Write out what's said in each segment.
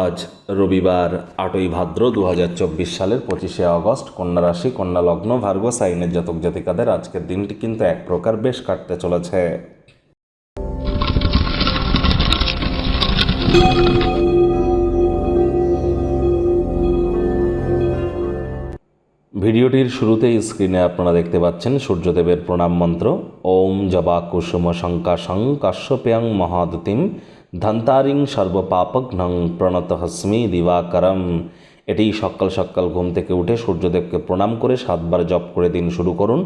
আজ রবিবার আটই ভাদ্র দু হাজার চব্বিশ সালের পঁচিশে আগস্ট, কন্যা রাশি, কন্যা লগ্ন, ভার্গ, সাইনের জাতক জাতিকাদের আজকের দিনটি কিন্তু এক প্রকার বেশ কাটতে চলেছে। ভিডিওটির শুরুতেই স্ক্রিনে আপনারা দেখতে পাচ্ছেন সূর্যদেবের প্রণাম মন্ত্র। ওম জবা কুসুম শঙ্কাশং কাশ্যপ্যাং মহাদতিম ধন্তারিং সর্বপাপঘ্নং প্রণত হস্মি দিবাকরম। এটি সকাল সকাল ঘুম থেকে উঠে সূর্যদেবকে প্রণাম করে সাতবার জপ করে দিন শুরু করুন।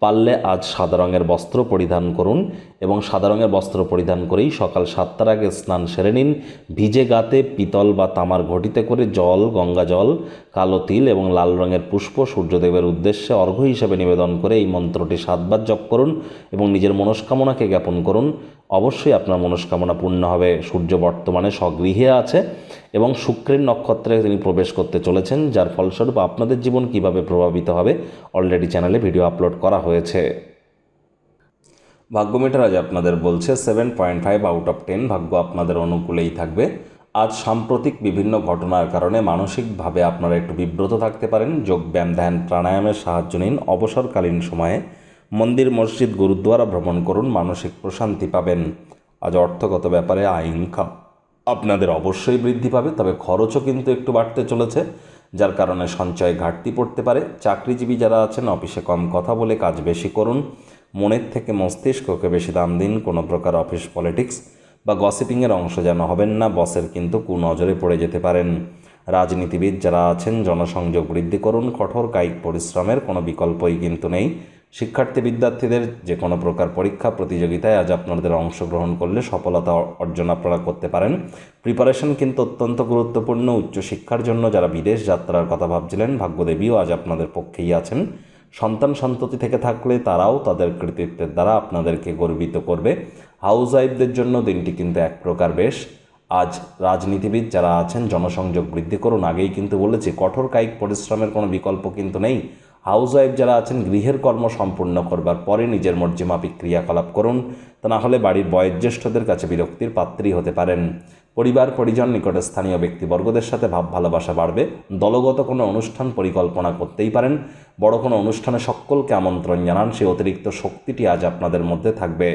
পারলে আজ সাদা রঙের বস্ত্র পরিধান করুন এবং সাদা রঙের বস্ত্র পরিধান করেই সকাল সাতটার আগে স্নান সেরে নিন। ভিজে গাতে পিতল বা তামার ঘটিতে করে জল, গঙ্গা জল, কালো তিল এবং লাল রঙের পুষ্প সূর্যদেবের উদ্দেশ্যে অর্ঘ্য হিসেবে নিবেদন করে এই মন্ত্রটি সাতবার জপ করুন এবং নিজের মনস্কামনাকে জ্ঞাপন করুন। অবশ্যই আপনার মনস্কামনা পূর্ণ হবে। সূর্য বর্তমানে স্বগৃহে আছে এবং শুক্রের নক্ষত্রে তিনি প্রবেশ করতে চলেছেন, যার ফলস্বরূপ আপনাদের জীবন কীভাবে প্রভাবিত হবে অলরেডি চ্যানেলে ভিডিও আপলোড করা হয়েছে। ভাগ্যমিটার আজ আপনাদের বলছে seven point five out of ten ভাগ্য আপনাদের অনুকূলেই থাকবে। আজ সাম্প্রতিক বিভিন্ন ঘটনার কারণে মানসিকভাবে আপনারা একটু বিব্রত থাকতে পারেন। যোগব্যায়াম ধ্যান, প্রাণায়ামের সাহায্য নিন। অবসরকালীন সময়ে মন্দির, মসজিদ, গুরুদ্বারা ভ্রমণ করুন। মানসিক প্রশান্তি পাবেন। আজ অর্থগত ব্যাপারে আয় ইনকাম আপনাদের অবশ্যই বৃদ্ধি পাবে, তবে খরচও কিন্তু একটু বাড়তে চলেছে, যার কারণে সঞ্চয় ঘাটতি পড়তে পারে। চাকরিজীবী যারা আছেন, অফিসে কম কথা বলে কাজ বেশি করুন। মনের থেকে মস্তিষ্ককে বেশি দাম দিন, কোনো প্রকার অফিস পলিটিক্স বা গসিপিংয়ের অংশ যেন হবেন না, বসের কিন্তু কুনজরে পড়ে যেতে পারেন। রাজনীতিবিদ যারা আছেন, জনসংযোগ বৃদ্ধি করুন, কঠোর কায়িক পরিশ্রমের কোনো বিকল্পই কিন্তু নেই। শিক্ষার্থী বিদ্যার্থীদের যে কোনো প্রকার পরীক্ষা, প্রতিযোগিতায় আজ আপনাদের অংশগ্রহণ করলে সফলতা অর্জন আপনারা করতে পারেন। প্রিপারেশন কিন্তু অত্যন্ত গুরুত্বপূর্ণ। উচ্চশিক্ষার জন্য যারা বিদেশ যাত্রার কথা ভাবছিলেন, ভাগ্যদেবীও আজ আপনাদের পক্ষেই আছেন। সন্তান সন্ততি থেকে থাকলে তারাও তাদের কৃতিত্বের দ্বারা আপনাদেরকে গর্বিত করবে। হাউস ওয়াইফদের জন্য দিনটি কিন্তু এক প্রকার বেশ। আজ রাজনীতিবিদ যারা আছেন, জনসংযোগ বৃদ্ধি করুন। আগেই কিন্তু বলেছি, কঠোর কায়িক পরিশ্রমের কোনো বিকল্প কিন্তু নেই। হাউস ওয়াইফ যারা আছেন, গৃহের কর্ম সম্পূর্ণ করবার পরে নিজের মর্জিমাফিক ক্রিয়াকলাপ করুন। তা না হলে বাড়ির বয়োজ্যেষ্ঠদের কাছে বিরক্তির পাত্রী হতে পারেন। পরিবার, পরিজন, নিকটে স্থানীয় ব্যক্তিবর্গদের সাথে ভাব ভালোবাসা বাড়বে। দলগত কোনো অনুষ্ঠান পরিকল্পনা করতেই পারেন। বড় কোনো অনুষ্ঠানে সকলকে আমন্ত্রণ জানান সেই অতিরিক্ত শক্তিটি আজ আপনাদের মধ্যে থাকবে।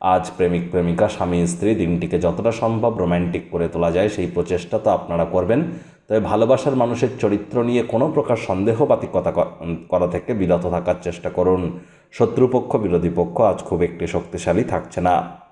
আজ প্রেমিক, প্রেমিকা, স্বামী, স্ত্রী, দিনটিকে যতটা সম্ভব রোম্যান্টিক করে তোলা যায়, সেই প্রচেষ্টা তো আপনারা করবেন। তবে ভালোবাসার মানুষের চরিত্র নিয়ে কোনো প্রকার সন্দেহবাতিকতা করা থেকে বিরত থাকার চেষ্টা করুন। শত্রুপক্ষ, বিরোধী পক্ষ আজ খুব একটি শক্তিশালী থাকছে না।